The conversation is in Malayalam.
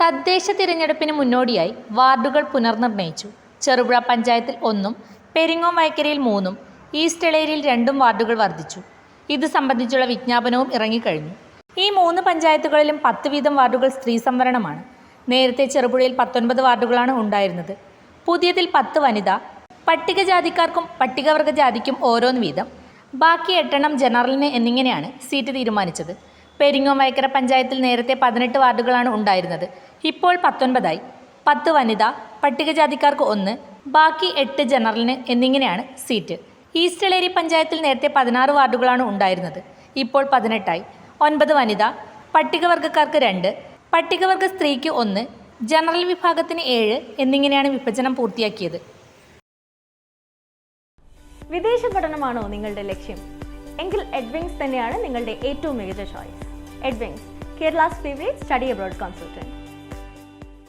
തദ്ദേശ തിരഞ്ഞെടുപ്പിന് മുന്നോടിയായി വാർഡുകൾ പുനർനിർണയിച്ചു. ചെറുപുഴ പഞ്ചായത്തിൽ ഒന്നും പെരിങ്ങോം വയക്കരയിൽ മൂന്നും ഈസ്റ്റ് എളേരിയിൽ രണ്ടും വാർഡുകൾ വർദ്ധിച്ചു. ഇത് സംബന്ധിച്ചുള്ള വിജ്ഞാപനവും ഇറങ്ങിക്കഴിഞ്ഞു. ഈ മൂന്ന് പഞ്ചായത്തുകളിലും പത്ത് വീതം വാർഡുകൾ സ്ത്രീ സംവരണമാണ്. നേരത്തെ ചെറുപുഴയിൽ പത്തൊൻപത് വാർഡുകളാണ് ഉണ്ടായിരുന്നത്. പുതിയതിൽ പത്ത് വനിത പട്ടികജാതിക്കാർക്കും പട്ടികവർഗ ജാതിക്കും ഓരോന്ന് വീതം. ബാക്കി എട്ടെണ്ണം ജനറലിന് എന്നിങ്ങനെയാണ് സീറ്റ് തീരുമാനിച്ചത്. പെരിങ്ങോം വയക്കര പഞ്ചായത്തിൽ നേരത്തെ പതിനെട്ട് വാർഡുകളാണ് ഉണ്ടായിരുന്നത്. ഇപ്പോൾ പത്തൊൻപതായി. പത്ത് വനിത പട്ടികജാതിക്കാർക്ക് ഒന്ന് ബാക്കി എട്ട് ജനറലിന് എന്നിങ്ങനെയാണ് സീറ്റ്. ഈസ്റ്റ് എളേരി പഞ്ചായത്തിൽ നേരത്തെ പതിനാറ് വാർഡുകളാണ് ഉണ്ടായിരുന്നത്. ഇപ്പോൾ പതിനെട്ടായി. ഒൻപത് വനിത പട്ടികവർഗക്കാർക്ക് രണ്ട് പട്ടികവർഗ സ്ത്രീക്ക് ഒന്ന് ജനറൽ വിഭാഗത്തിന് ഏഴ് എന്നിങ്ങനെയാണ് വിഭജനം പൂർത്തിയാക്കിയത്. വിദേശ പഠനമാണോ നിങ്ങളുടെ ലക്ഷ്യം? എങ്കിൽ എഡ്വിങ്സ് തന്നെയാണ് നിങ്ങളുടെ ഏറ്റവും മികച്ച choice Edwings Kerala's favourite study abroad consultant